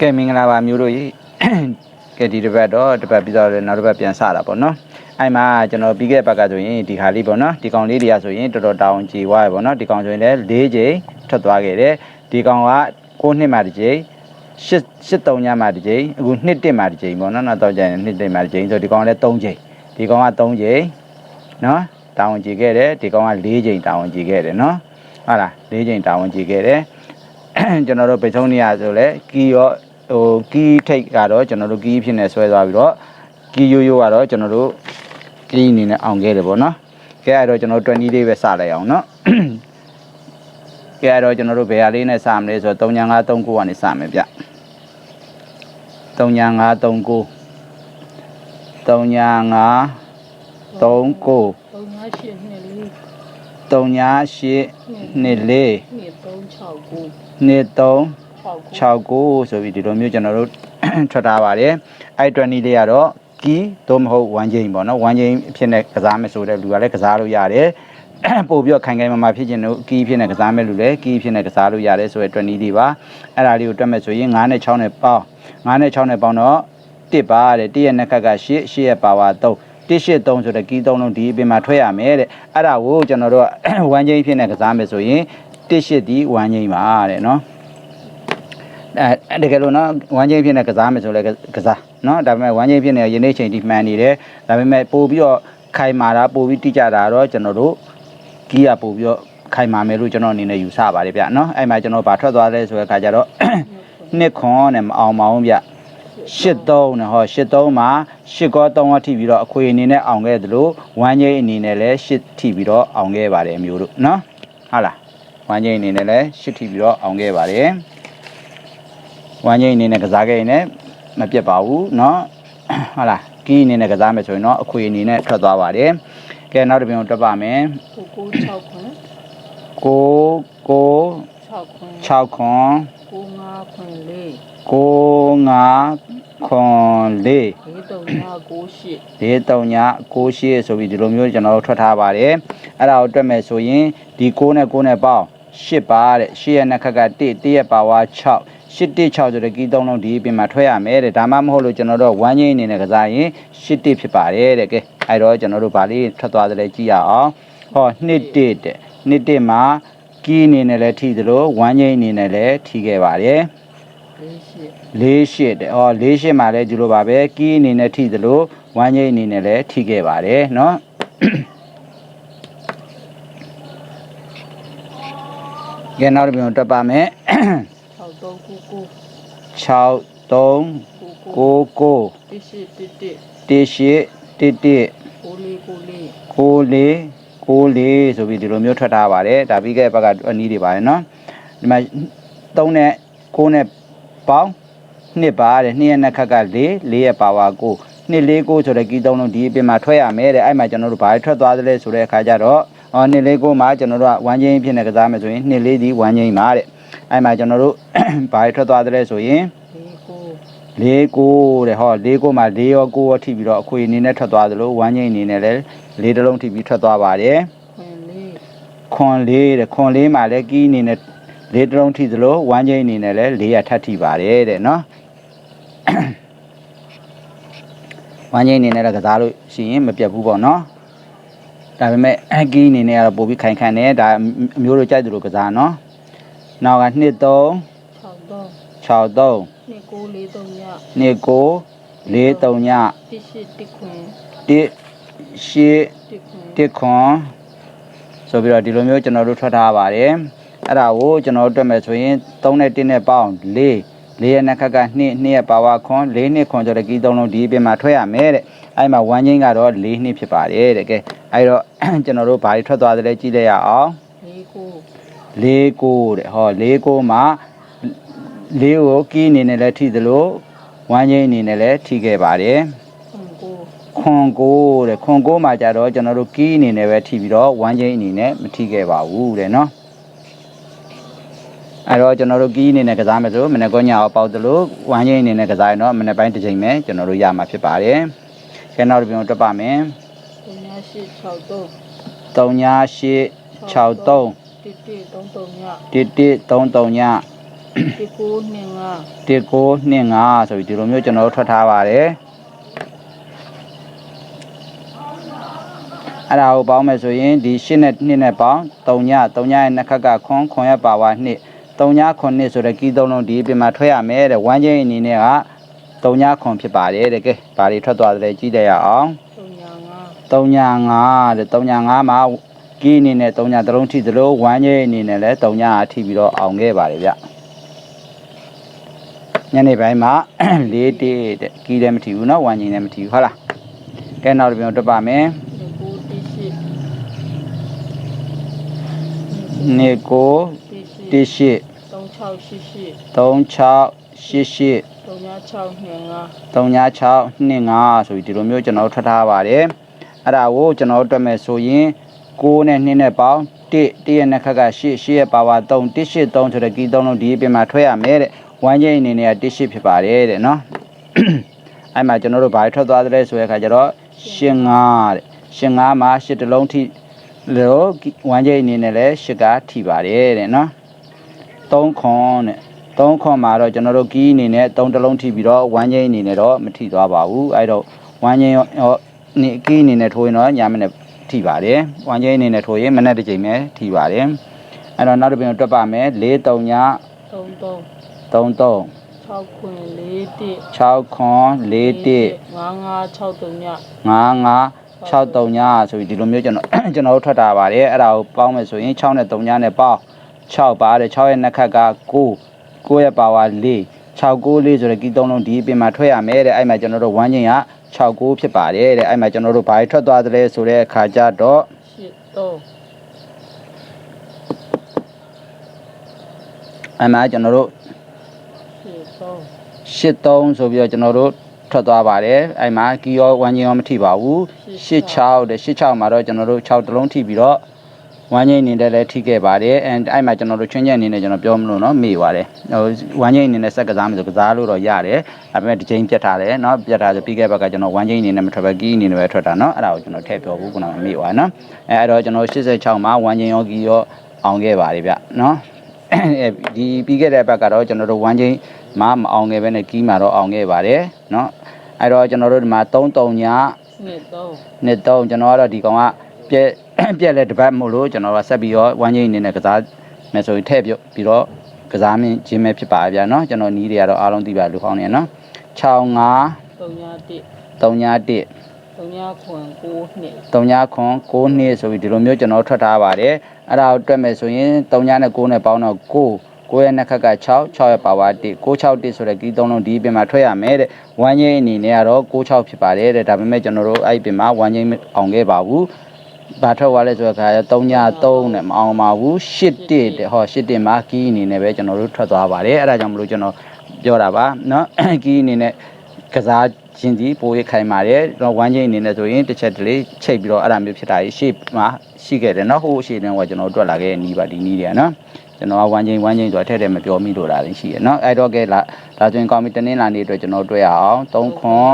ကဲမင်္ဂလာပါမျိုးတို့ရေကဲဒီတစ်ပတ်တော့တစ်ပတ်ပြီးတော့လည်းနောက်တစ်ပတ်ပြန်စတာပေါ့နော်အဲ့မှာကျွန်တော်ပြီးခဲ့တဲ့ဘက်ကဆိုရင်ဒီခါလေးပေါ့နော်ဒီကောင်လေးတွေကဆိုရင်တော်တော်တောင်းကြည်သွားရပေါ့နော်ဒီကောင်ဆိုရင်လည်း၄ချိန်ထွက်သွားခဲ့တယ်ဒီကောင်က9နှစ်မှတစ်ချိန်8 83ညမှတစ်ချိန်အခု2တက်မှတစ်ချိန်ပေါ့နော်နောက်တော့ကျရင်2တက်မှတစ်ချိန်ဆိုဒီကောင်လည်း3ချိန်ဒီကောင်က3ချိန်နော်တောင်းကြည်ခဲ့တယ်ဒီကောင်က4ချိန်တောင်းကြည်ခဲ့တယ်နော်ဟုတ်လား၄ချိန်တောင်းကြည်ခဲ့တယ်ကျွန်တော်တို့ပေချုံနေရဆိုလဲကီရော ဟိုကီးထိတ်ကတော့ကျွန်တော်တို့ကီးဖြစ်နေဆွဲသွားပြီးတော့ကီးရိုးရိုးကတော့ကျွန်တော်တို့ကီးအနေနဲ့အောင်ခဲ့တယ်ပေါ့နော်ကဲအဲ့တော့ကျွန်တော်20လေးပဲစလိုက်အောင်နော်ကဲအဲ့တော့ကျွန်တော်တို့ဘယ်ဟာလေးနဲ့စမလဲဆိုတော့3539ကနေစမယ်ဗျ3539 3539 3824 3824 2369 69ဆိုပြီးဒီလိုမျိုးကျွန်တော်တို့ထွက်ထားပါတယ်အဲ့ 20 လေးကတော့ကီသို့မဟုတ်1ချိန်ပေါ့နော်1ချိန်ဖြစ်နေကစားမယ်ဆိုတဲ့လူကလည်းကစားလို့ရတယ်ပို့ပြီးတော့ခိုင်ခိုင်မာမာဖြစ်ခြင်းတို့ကီဖြစ်နေကစားမယ်လူလည်းကီဖြစ်နေကစားလို့ရတယ်ဆိုရယ်20လေးပါအဲ့ဒါလေးကိုတွက်မယ်ဆိုရင်9နဲ့6နဲ့ပေါင်း9နဲ့6နဲ့ပေါင်းတော့1ပါတဲ့1ရဲ့နှစ်ခက်က8 8ရဲ့ပါဝါ3 183ဆိုတဲ့ကီးသုံးလုံးဒီအပြင်မှာထွက်ရမယ်တဲ့အဲ့ဒါကိုကျွန်တော်တို့က1ချိန်ဖြစ်နေကစားမယ်ဆိုရင်18ဒီ1ချိန်ပါတဲ့နော် အဲတကယ်လို့နော်ဝမ်းချင်းဖြစ်နေကစားမယ်ဆိုလဲကစားနော်ဒါပေမဲ့ဝမ်းချင်းဖြစ်နေရနေ့ချိန်ဒီမှန်နေတယ်ဒါပေမဲ့ပို့ပြီးတော့ခိုင်မာတာပို့ပြီးတိကျတာတော့ကျွန်တော်တို့ကီးရပို့ပြီးတော့ခိုင်မာမယ်လို့ကျွန်တော်အနေနဲ့ယူဆပါတယ်ဗျနော်အဲ့မှာကျွန်တော်ဗာထွက်သွားလဲဆိုတဲ့ခါကျတော့နှစ်ခွန်နဲ့မအောင်မအောင်ဗျ83နဲ့ဟော83မှာ8ကော3အထိပြီးတော့အခွေအနေနဲ့အောင်ခဲ့သလိုဝမ်းချင်းအနေနဲ့လည်း8ထိပြီးတော့အောင်ခဲ့ပါတယ်အမျိုးတို့နော်ဟုတ်လားဝမ်းချင်းအနေနဲ့လည်း8ထိပြီးတော့အောင်ခဲ့ပါတယ် ဝမ်းကြီးအနေနဲ့ကစားခဲ့ရင်လည်းမပြတ်ပါဘူးเนาะဟုတ်လားကီးအနေနဲ့ကစားမယ်ဆိုရင်တော့အခွေအနေနဲ့ထွက်သွားပါတယ်ကဲနောက်တစ်ပြင်ကိုတွက်ပါမယ် ကိုကို6ခွန်း 6 9 6ခွန်း 6ခွန် ကို5ခွန်းလေး 9 5ခွန်4 ဒီတုံညာကိုရှစ် ဒီ3ည6ရှိဆိုပြီးဒီလိုမျိုးကျွန်တော်တို့ထွက်ထားပါတယ်အဲ့ဒါကိုတွက်မယ်ဆိုရင်ဒီ6နဲ့6နဲ့ပေါင်း8ပါတဲ့8ရဲ့နှစ်ခက်က1 1ရဲ့ပါဝါ6 116ဆိုတဲ့ကီးသုံးလုံးဒီအပြင်မှာထွက်ရမယ်တဲ့ဒါမှမဟုတ်လို့ကျွန်တော်တို့ဝမ်းငိမ့်အနေနဲ့ကစားရင်116ဖြစ်ပါတယ်တဲ့ကဲအဲ့တော့ကျွန်တော်တို့ဗာလေးထွက်သွားတယ်ကြည့်ရအောင်ဟော1တဲ့1မှာကီးအနေနဲ့လည်းထိသလိုဝမ်းငိမ့်အနေနဲ့လည်းထိခဲ့ပါတယ်လေးရှစ်တဲ့။အော်လေးရှစ်မှာလည်းဒီလိုပါပဲ။ကီးအနေနဲ့ထိသလိုဝမ်းကြီးအနေနဲ့လည်းထိခဲ့ပါတယ်နော်။ကဲနောက်တစ်ပြန်တက်ပါမယ်။ 6သုံးကိုကို 6 3 ကိုကို 9 တစ်ရှစ်တစ်တစ် 9 18 11 ကိုလေးကိုလေး 94 94ဆိုပြီးဒီလိုမျိုးထွက်ထားပါတယ်။ဒါပြီးခဲ့တဲ့ဘက်ကအနည်းတွေပါတယ်เนาะ။ဒီမှာ3နဲ့9နဲ့ပေါင်းနှစ်ပါတဲ့နှစ်ရဲ့နှစ်ခက်က4 4ရဲ့ပါဝါ9နှစ်4 9ဆိုတဲ့ကီးသုံးလုံးဒီအပြင်မှာထွက်ရမယ်တဲ့အဲ့မှာကျွန်တော်တို့ဘာထွက်သွားသလဲဆိုတဲ့အခါကျတော့အော်နှစ်4 9မှာကျွန်တော်တို့ကဝမ်းချင်းဖြစ်နေကစားမယ်ဆိုရင်နှစ်4ဒီဝမ်းချင်းပါတဲ့ အဲ့မှာကျွန်တော်တို့ဘာထွက်သွားသလဲဆိုရင်လေးကို၄ကိုတဲ့ဟော၄ကိုမှာ၄ရော9ရောထိပြီးတော့အခွေအနေနဲ့ထွက်သွားသလိုဝမ်းချင်းအနေနဲ့လည်း၄တစ်လုံးထိပြီးထွက်သွားပါတယ်ခွန်းလေးခွန်လေးတဲ့ခွန်လေးမှာလည်းကီးအနေနဲ့လေးတစ်လုံးထိသလိုဝမ်းချင်းအနေနဲ့လည်း၄ရထပ်ထိပါတယ်တဲ့နော်ဝမ်းချင်းအနေနဲ့လည်းကစားလို့ရှိရင်မပြတ်ဘူးပေါ့နော်ဒါပေမဲ့အကီးအနေနဲ့ကတော့ပို့ပြီးခိုင်ခန့်တယ်ဒါအမျိုးတို့ကြိုက်သူလိုကစားနော် နောက်က2 3 6 3 2 9 4 3ည2 9 4 3ည1 8 1 9ဆိုပြီးတော့ဒီလိုမျိုးကျွန်တော်တို့ထွက်ထားပါတယ်အဲ့ဒါကိုကျွန်တော်တို့တွက်မယ်ဆိုရင်3နဲ့1နဲ့ပေါင်း4 4ရဲ့နှက်ခက်က2 2ရဲ့ပါဝါခွန်4နှစ်ခွန်ဆိုတဲ့ကီးသုံးလုံးဒီအပြင်မှာထွက်ရမယ်တဲ့အဲ့မှာ1ချင်းကတော့4နှစ်ဖြစ်ပါတယ်တဲ့ကဲအဲ့တော့ကျွန်တော်တို့ဘာတွေထွက်သွားသလဲကြည့်လိုက်ရအောင်4 9 49တဲ့ဟော49မှာ၄ကိုကီးအနေနဲ့လည်းထိသလိုဝမ်းငိမ့်အနေနဲ့လည်းထိခဲ့ပါတယ်ခွန်ကိုတဲ့ခွန်ကိုမှာကြတော့ကျွန်တော်တို့ကီးအနေနဲ့ပဲထိပြီးတော့ဝမ်းငိမ့်အနေနဲ့မထိခဲ့ပါဘူးတဲ့နော်အဲ့တော့ကျွန်တော်တို့ကီးအနေနဲ့ကစားမယ်ဆိုမနေ့ကညအောင်ပေါက်သလိုဝမ်းငိမ့်အနေနဲ့ကစားရင်တော့မနေ့ပိုင်းတစ်ချိန်ပဲကျွန်တော်တို့ရမှာဖြစ်ပါတယ်ခဲနောက်တစ်ပြင်တက်ပါမယ်3 8 6 3 3 8 6 3 စ်တစ်သုံးသုံးည11 33ညဒီကိုနှစ်ငါ1925ဆိုပြီးဒီလိုမျိုးကျွန်တော်တို့ထွက်ထားပါတယ်အဲ့ဒါကိုပေါင်းမယ်ဆိုရင်ဒီ8နဲ့2နဲ့ပေါင်း3ည3ညရဲ့နှစ်ခက်ကခွန်ခွန်ရပါဝါ2 3ညခွန်2ဆိုတဲ့ကီးသုံးလုံးဒီအပြင်မှာထွက်ရမယ်တဲ့ဝမ်းချင်းအနေနဲ့က3ညခွန်ဖြစ်ပါတယ်တဲ့ကဲဘာတွေထွက်သွားတယ်ကြည့်ကြရအောင်သုံးညာငါ3ည5တဲ့3ည5မှာ ကီးအနေနဲ့3ညတစ်လုံးထိသလိုဝမ်းချင်းအနေနဲ့လည်း3ညအထိပြီးတော့အောင်ခဲ့ပါတယ်ဗျညနေပိုင်းမှာ ၄တေးတဲ့ကီးလည်းမထိဘူးเนาะဝမ်းချင်းလည်းမထိဘူးဟုတ်လားကဲနောက်တစ်ပြန်တွက်ပါမယ် ဒီကိုတိရှိ နေကို တိရှိ 18 36ရှိရှိ 3688 သုံးညာ6နှစ်ငါ 3625ဆိုပြီးဒီလိုမျိုးကျွန်တော်ထွက်ထားပါတယ်အဲ့ဒါကိုကျွန်တော်တွေ့မယ်ဆိုရင် 6နဲ့2နဲ့ပေါင်း1 1ရဲ့နှစ်ခက်က8 8ရဲ့ပါဝါ3 1 8 3ဆိုတဲ့ကီး3လုံးဒီအပြင်မှာထွက်ရမယ်တဲ့ဝမ်းချင်းအနေနဲ့က1 8ဖြစ်ပါတယ်တဲ့နော်အဲ့မှာကျွန်တော်တို့ဘာထွက်သွားသလဲဆိုတဲ့အခါကျတော့ရှင်5တဲ့ရှင်5မှာ8တလုံးထိလို့ဝမ်းချင်းအနေနဲ့လည်း8ကထိပါတယ်တဲ့နော်3ခွန်တဲ့3ခွန်မှာတော့ကျွန်တော်တို့ကီးအနေနဲ့3တလုံးထိပြီးတော့ဝမ်းချင်းအနေနဲ့တော့မထိသွားပါဘူးအဲ့တော့ဝမ်းချင်းရောနေကီးအနေနဲ့ထိုးရင်တော့ညာမနဲ့ ထိပါတယ်ဝမ်းချင်းအနေနဲ့ထိုးရင်မနဲ့တစ်ချိန်ပဲထိပါတယ်အဲ့တော့နောက်တစ်ပြန်တွက်ပါမယ်4 3ည33 33 6ခွင်4တိ6ခွန်4 1 5 5 6သုံးညာ9 9 6 3ညဆိုပြီးဒီလိုမျိုးကျွန်တော်ကျွန်တော်တို့ထွက်တာပါတယ်အဲ့ဒါကိုပေါင်းမယ်ဆိုရင်6နဲ့3ညနဲ့ပေါင်း6ပါတယ်6ရဲ့နှစ်ခက်က9 9ရဲ့ပါဝါ4 6 9 4ဆိုတဲ့ကီးသုံးလုံးဒီအပြင်မှာထွက်ရမယ်တဲ့အဲ့မှာကျွန်တော်တို့ဝမ်းချင်းက 6 9ဖြစ်ပါတယ်တဲ့အဲ့မှာကျွန်တော်တို့ဘာတွေထွက်သွားသလဲဆိုတဲ့အခါကျတော့8အဲ့မှာကျွန်တော်တို့3 83ဆိုပြီးတော့ကျွန်တော်တို့ထွက်သွားပါတယ်အဲ့မှာကီရောဝမ်းချင်းရောမထိပါဘူး86တဲ့86မှာတော့ကျွန်တော်တို့6တလုံးထိပြီးတော့ ဝမ်းငိတ်အနေနဲ့လည်းထိခဲ့ပါတယ် and အဲ့မှာကျွန်တော်တို့ချွင်းချက်အနေနဲ့ကျွန်တော်ပြောမလို့နော်မေ့ပါတယ်ဟိုဝမ်းငိတ်အနေနဲ့ဆက်ကစားမယ်ဆိုကစားလို့တော့ရတယ်ဒါပေမဲ့တစ်ချိန်ပြတ်ထားတယ်နော်ပြတ်ထားဆိုပြီးခဲ့ဘက်ကကျွန်တော်ဝမ်းငိတ်အနေနဲ့မထွက်ဘဲကီးအနေနဲ့ပဲထွက်တာနော်အဲ့ဒါကိုကျွန်တော်ထည့်ပြောဖို့ခုနကမေ့ပါနော်အဲအဲ့တော့ကျွန်တော်86မှာဝမ်းငိတ်ရောကီးရောအောင်ခဲ့ပါတယ်ဗျနော်ဒီပြီးခဲ့တဲ့ဘက်ကတော့ကျွန်တော်တို့ဝမ်းငိတ်မမအောင်ခဲ့ပဲနဲ့ကီးမှာတော့အောင်ခဲ့ပါတယ်နော်အဲ့တော့ကျွန်တော်တို့ဒီမှာ3 3ည2 3 2 3ကျွန်တော်ကတော့ဒီကောင်ကပြည့် ပြက်လဲတစ်ပတ်မို့လို့ကျွန်တော်ကဆက်ပြီးတော့ဝမ်းချင်းအနေနဲ့ကစားမယ်ဆိုရင်ထည့်ပြပြီးတော့ကစားမင်းခြင်းပဲဖြစ်ပါဗျာเนาะကျွန်တော်နီးတွေကတော့အားလုံးသိပါလူဟောင်းနေเนาะ65 သုံးညာတိ 3ည1 သုံးညာခွင်9နှစ် 3ညခွန်6နှစ်ဆိုပြီးဒီလိုမျိုးကျွန်တော်ထွက်ထားပါတယ်အဲ့ဒါကိုတွက်မယ်ဆိုရင်3ညနဲ့6နဲ့ပေါင်းတော့9 9ရဲ့နှစ်ခက်က6 6ရဲ့ပါဝါ1 6 6 1ဆိုတဲ့ကီးသုံးလုံးဒီအပြင်မှာထွက်ရမယ်တဲ့ဝမ်းချင်းအနေနဲ့ကတော့6 6ဖြစ်ပါတယ်တဲ့ဒါပေမဲ့ကျွန်တော်တို့အဲ့ဒီအပြင်မှာဝမ်းချင်းမအောင်ခဲ့ပါဘူး ဘာထွက်သွားလဲဆိုတော့ခါ3ည3နဲ့မအောင်ပါဘူး8 1တဲ့ဟော8 1မှာကီးအနေနဲ့ပဲကျွန်တော်တို့ထွက်သွားပါတယ်အဲ့ဒါကြောင့်မလို့ကျွန်တော်ပြောတာပါเนาะ ကီးအနေနဲ့ကစားခြင်းဒီပိုရခိုင်ပါတယ်တော့ဝမ်းချင်းအနေနဲ့ဆိုရင်တစ်ချက်တလေချိတ်ပြီးတော့အဲ့ဒါမျိုးဖြစ်တာရှေ့မှာရှိခဲ့တယ်เนาะဟိုအရှိတုန်းကကျွန်တော်တို့တွက်လာခဲ့တဲ့နီးပါဒီနီးတွေကเนาะကျွန်တော်ကဝမ်းချင်းဝမ်းချင်းဆိုတော့ထဲထဲမပြောမိလို့တာလည်းရှိရเนาะအဲ့တော့ကဲလာဒါဆိုရင်ကောင်းပြီတနင်္လာနေ့အတွက်ကျွန်တော်တွေ့ရအောင်3ခွန်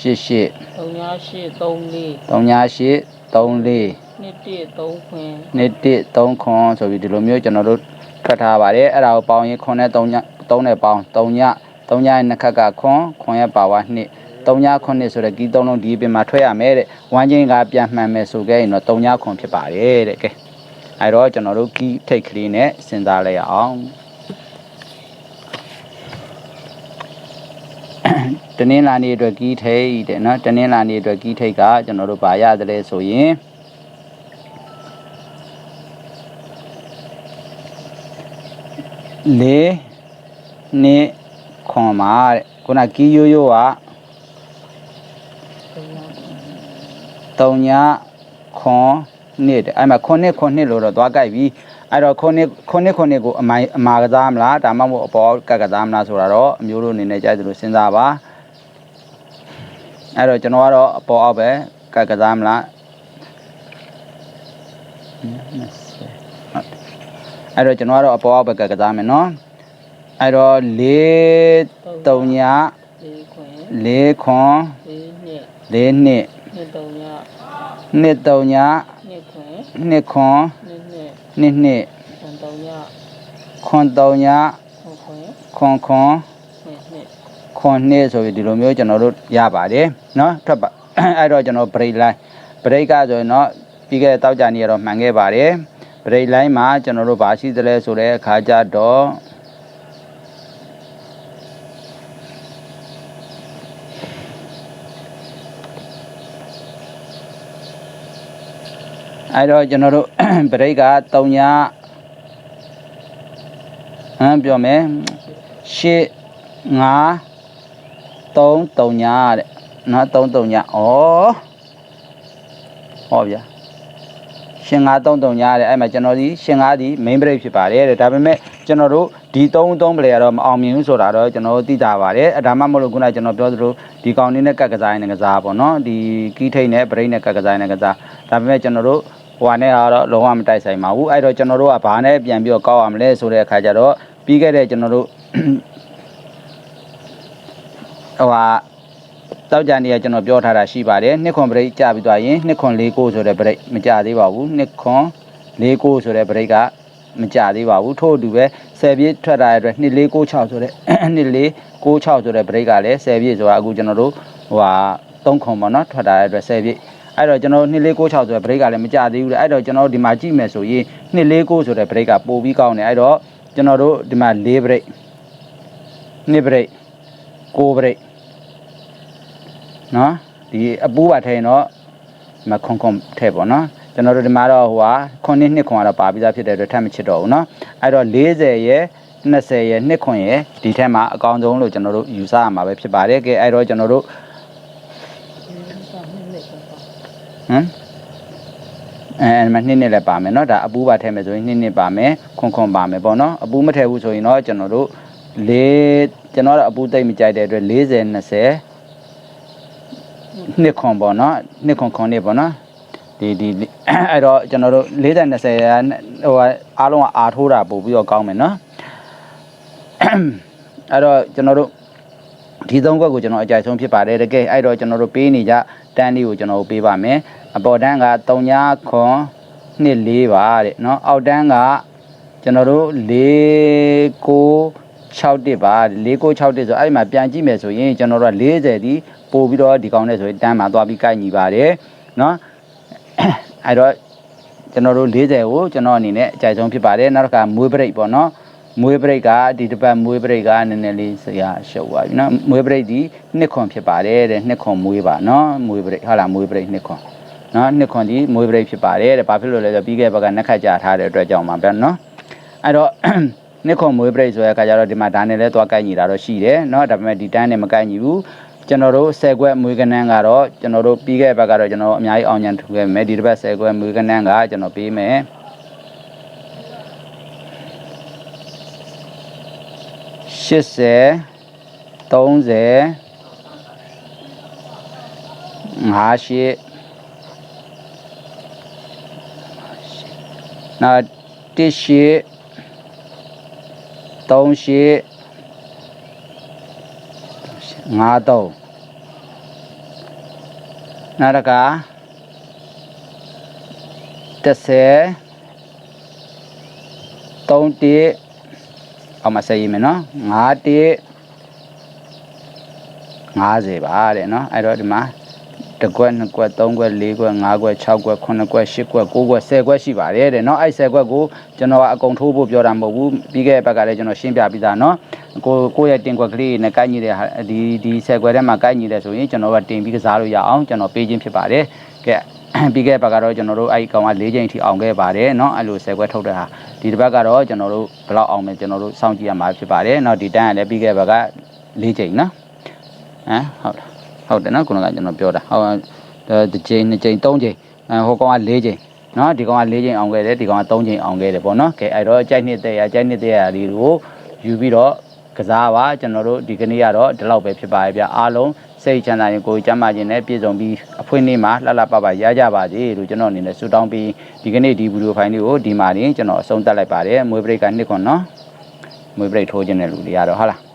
88 88 သုံးညာ8 3 38 34နှစ်တိ3ခွင်နှစ်တစ်3ခွန်ဆိုပြီးဒီလိုမျိုးကျွန်တော်တို့ထွက်ထားပါတယ်အဲ့ဒါကိုပေါင်းရင်ခွန်နဲ့3ည3နဲ့ပေါင်း3ည3ညရဲ့နှစ်ခက်ကခွန်ခွန်ရဲ့ပါဝါ2 3ညခွန်နှစ်ဆိုတဲ့ကီး3လုံးဒီအပြင်မှာထွက်ရမယ်တဲ့ဝမ်းချင်းကပြန်မှန်မယ်ဆိုခဲ့ရင်တော့3ညခွန်ဖြစ်ပါတယ်တဲ့ကဲအဲ့တော့ကျွန်တော်တို့ကီးထိတ်ကလေးနဲ့စဉ်းစားလိုက်ရအောင် တနင်္လာနေ့အတွက်ကီးထိတ်တဲ့နော်တနင်္လာနေ့အတွက်ကီးထိတ်ကကျွန်တော်တို့ဗာရတယ်လဲဆိုရင်လေးနှစ်ခွန်ပါတဲ့ခုနကီးရိုးရိုးကသုံးညာ3ညခွန်နှစ်တဲ့အဲ့မှာခွန်နှစ်ခွန်နှစ်လို့တော့သွားကြိုက်ပြီအဲ့တော့ခွန်နှစ်ခွန်နှစ်ခွန်နှစ်ကိုအမိုင်အမာကစားမလားဒါမှမဟုတ်အပေါ်ကကစားမလားဆိုတာတော့အမျိုးတို့အနေနဲ့ကြိုက်တယ်လို့စဉ်းစားပါ အဲ့တော့ကျွန်တော်ကတော့အပေါ်အောက်ပဲကကစားမလားအဲ့တော့ကျွန်တော်ကတော့အပေါ်အောက်ပဲကကစားမယ်နော်အဲ့တော့၄3ည4ခွင်၄ခွန်4နှစ်၄နှစ်နှစ်သုံးညာနှစ်3ညနှစ်ခွင်နှစ်ခွန်နှစ်နှစ်နှစ်နှစ်သုံးညာခွန်3ညခွင်ခွင်ခွန်ခွန်နှစ်နှစ် ခွန်နှစ်ဆိုပြီးဒီလိုမျိုးကျွန်တော်တို့ရပါတယ်เนาะထွက်ပါ အဲ့တော့ကျွန်တော် break line break ကဆိုရင်เนาะပြီးခဲ့တဲ့တောက်ကြနေ့ကတော့မှန်ခဲ့ပါတယ် break line မှာကျွန်တော်တို့ဘာရှိသလဲဆိုတဲ့အခါကျတော့အဲ့တော့ကျွန်တော်တို့ break က3ညဟမ်ပြောမယ်ရှစ်5 3 3ညတဲ့နော်3 3ညဩဟောဗျာရှင်5 3 3ညတဲ့အဲ့မှာကျွန်တော်ဒီရှင်5ဒီ main break ဖြစ်ပါတယ်တဲ့ဒါပေမဲ့ကျွန်တော်တို့ဒီ3 3 play ကတော့မအောင်မြင်ဘူးဆိုတာတော့ကျွန်တော်တို့သိကြပါတယ်အဲဒါမှမဟုတ်လို့ခုနကကျွန်တော်ပြောသလိုဒီကောင်လေးနဲ့ကတ်ကစားရင်ကစားပေါ့နော်ဒီကီးထိတ်နဲ့ break နဲ့ကတ်ကစားရင်ကစားဒါပေမဲ့ကျွန်တော်တို့ဟိုဟာနဲ့ကတော့လုံးဝမတိုက်ဆိုင်ပါဘူးအဲ့တော့ကျွန်တော်တို့ကဘာနဲ့ပြန်ပြီးတော့ကောက်ရမလဲဆိုတဲ့အခါကျတော့ပြီးခဲ့တဲ့ကျွန်တော်တို့ ဟိုဟာတောက်ကြနေရကျွန်တော်ပြောထားတာရှိပါတယ်နှစ်ခွန်ဘရိတ်ကြာပြီးသွားရင်နှစ်ခွန်၄ကိုဆိုတဲ့ဘရိတ်မကြသေးပါဘူးနှစ်ခွန်၄ကိုဆိုတဲ့ဘရိတ်ကမကြသေးပါဘူးထို့အတူပဲ10ပြည့်ထွက်လာတဲ့အတွက်နှစ်၄ကို6ဆိုတဲ့နှစ်၄ကို6ဆိုတဲ့ဘရိတ်ကလည်း10ပြည့်ဆိုတာအခုကျွန်တော်တို့ဟိုဟာ3ခွန်ပေါ့နော်ထွက်လာတဲ့အတွက်10ပြည့်အဲ့တော့ကျွန်တော်နှစ်၄ကို6ဆိုတဲ့ဘရိတ်ကလည်းမကြသေးဘူးလေအဲ့တော့ကျွန်တော်တို့ဒီမှာကြည့်မယ်ဆိုရင်နှစ်၄ကိုဆိုတဲ့ဘရိတ်ကပိုပြီးကောင်းတယ်အဲ့တော့ကျွန်တော်တို့ဒီမှာ၄ဘရိတ်နှစ်ဘရိတ်ကိုဘရိတ် နော်ဒီအပူးပါထဲရင်တော့ဒီမခွန်ခွန်ထဲပေါ့နော်ကျွန်တော်တို့ဒီမှာတော့ဟိုဟာခွန်နှစ်နှစ်ခွန်ကတော့ပါပြီးသားဖြစ်တဲ့အတွက်ထပ်မချစ်တော့ဘူးနော်အဲ့တော့40ရဲ့20ရဲ့နှစ်ခွန်ရဲ့ဒီထဲမှာအကောင်းဆုံးလို့ကျွန်တော်တို့ယူဆရမှာပဲဖြစ်ပါတယ်ကဲအဲ့တော့ကျွန်တော်တို့ နှစ်နှစ်ပါပါ ဟမ်အဲအဲ့မှာနှစ်နှစ်လည်းပါမယ်เนาะဒါအပူးပါထဲမယ်ဆိုရင်နှစ်နှစ်ပါမယ်ခွန်ခွန်ပါမယ်ပေါ့နော်အပူးမထဲဘူးဆိုရင်တော့ကျွန်တော်တို့လေးကျွန်တော်တို့အပူးတိတ်မကြိုက်တဲ့အတွက်40 20 နှစ်ခွန်ပေါ့နော်နှစ်ခွန်ခွန်နှစ်ပေါ့နော်ဒီဒီအဲ့တော့ကျွန်တော်တို့40 20ရာဟိုအားလုံးကအားထိုးတာပို့ပြီးတော့ကောင်းမယ်နော်အဲ့တော့ကျွန်တော်တို့ဒီသုံးခွက်ကိုကျွန်တော်အကြိုက်ဆုံးဖြစ်ပါတယ်တကယ်အဲ့တော့ကျွန်တော်တို့ပေးနေကြတန်းလေးကိုကျွန်တော်တို့ပေးပါမယ်အပေါ်တန်းက3ညခွန်နှစ်4ပါတဲ့เนาะအောက်တန်းကကျွန်တော်တို့4 9 6တစ်ပါ4 9 6တစ်ဆိုအဲ့ဒီမှာပြန်ကြည့်မယ်ဆိုရင်ကျွန်တော်တို့က40ဒီ ပို့ပြီးတော့ဒီကောင်နဲ့ဆိုရင်တန်းမှာသွားပြီးကိုက်ညီပါတယ်နော်အဲ့တော့ကျွန်တော်တို့40ကိုကျွန်တော်အနေနဲ့အကြိုက်ဆုံးဖြစ်ပါတယ်နောက်တစ်ခါမွေးဘရိတ်ပေါ့နော်မွေးဘရိတ်ကဒီတစ်ပတ်မွေးဘရိတ်ကနည်းနည်းလေးဆရာရှုပ်သွားပြီနော်မွေးဘရိတ်ဒီနှစ်ခွန်ဖြစ်ပါတယ်တဲ့နှစ်ခွန်မွေးပါနော်မွေးဘရိတ်ဟုတ်လားမွေးဘရိတ်နှစ်ခွန်နော်နှစ်ခွန်ဒီမွေးဘရိတ်ဖြစ်ပါတယ်တဲ့ဘာဖြစ်လို့လဲဆိုပြီးခဲ့ဘက်ကနှက်ခတ်ကြထားတဲ့အတွက်ကြောင့်ပါဗျာနော်အဲ့တော့နှစ်ခွန်မွေးဘရိတ်ဆိုတဲ့အခါကျတော့ဒီမှာဒါနဲ့လဲသွားကိုက်ညီတာတော့ရှိတယ်နော်ဒါပေမဲ့ဒီတန်းနဲ့မကိုက်ညီဘူး ကျွန်တော်တို့10ခွက်မွေးကနန်းကတော့ကျွန်တော်တို့ပြီးခဲ့ဘက်ကတော့ကျွန်တော်အများကြီးအောင်ညံထူခဲ့မယ်ဒီတစ်ပတ်10ခွက်မွေးကနန်းကကျွန်တော်ပေးမယ်80 30 58နောက်1ရှစ်3ရှစ်5 3 နောက်တစ်ခါ30 3တစ်အောက်မှာဆက်ရေးမယ်နော်5တစ်50ပါတဲ့နော်အဲ့တော့ဒီမှာ တစ်ကွက်နှစ်ကွက်သုံးကွက်လေးကွက်ငါးကွက်6ကွက်9ကွက်10ကွက်9ကွက်10ကွက်ရှိပါတယ်တဲ့เนาะအဲ့10ကွက်ကိုကျွန်တော်ကအကုန်ထိုးဖို့ပြောတာမဟုတ်ဘူးပြီးခဲ့တဲ့ဘက်ကလည်းကျွန်တော်ရှင်းပြပြီးသားเนาะကိုကိုယ့်ရဲ့တင်ကွက်ကလေးနဲ့ကိုက်ညီတဲ့ဟာဒီဒီ10ကွက်ထဲမှာကိုက်ညီတယ်ဆိုရင်ကျွန်တော်ကတင်ပြီးကစားလို့ရအောင်ကျွန်တော်ပေးခြင်းဖြစ်ပါတယ်ကဲ ပြီးခဲ့တဲ့ဘက်ကတော့ကျွန်တော်တို့အဲ့ဒီကောင်က၄ချိန်ထိအောင်ခဲ့ပါတယ်เนาะအဲ့လို10ကွက်ထုတ်တဲ့ဟာဒီတစ်ပတ်ကတော့ကျွန်တော်တို့ဘယ်လောက်အောင်မယ်ကျွန်တော်တို့စောင့်ကြည့်ရမှာဖြစ်ပါတယ်เนาะဒီတန်းကလည်းပြီးခဲ့တဲ့ဘက်က၄ချိန်နော်ဟမ်ဟုတ်လား ဟုတ်တယ်နော်ခုနကကျွန်တော်ပြောတာဟုတ်တစ်ချိန်နှစ်ချိန်သုံးချိန်အဲဟိုကောင်က၄ချိန်နော်ဒီကောင်က၄ချိန်အောင်ခဲ့တယ်ဒီကောင်က၃ချိန်အောင်ခဲ့တယ်ပေါ့နော်ကဲအဲ့တော့ကြိုက်နှစ်တဲ့ရကြိုက်နှစ်တဲ့ရဒီကိုယူပြီးတော့ကစားပါကျွန်တော်တို့ဒီကနေ့ကတော့ဒီလောက်ပဲဖြစ်ပါရဲ့ဗျအားလုံးစိတ်ချမ်းသာရင်ကိုယ်ကျမ်းမာခြင်းနဲ့ပြည့်စုံပြီးအဖွင့်နေ့မှာလှလှပပရကြပါစေလို့ကျွန်တော်အနေနဲ့ဆုတောင်းပြီးဒီကနေ့ဒီဗီဒီယိုဖိုင်လေးကိုဒီမှာနေကျွန်တော်အဆုံးသတ်လိုက်ပါတယ်မွေးပရိတ်ကနှစ်ခွန်းနော်မွေးပရိတ်ထိုးခြင်းတဲ့လူတွေကတော့ဟုတ်လား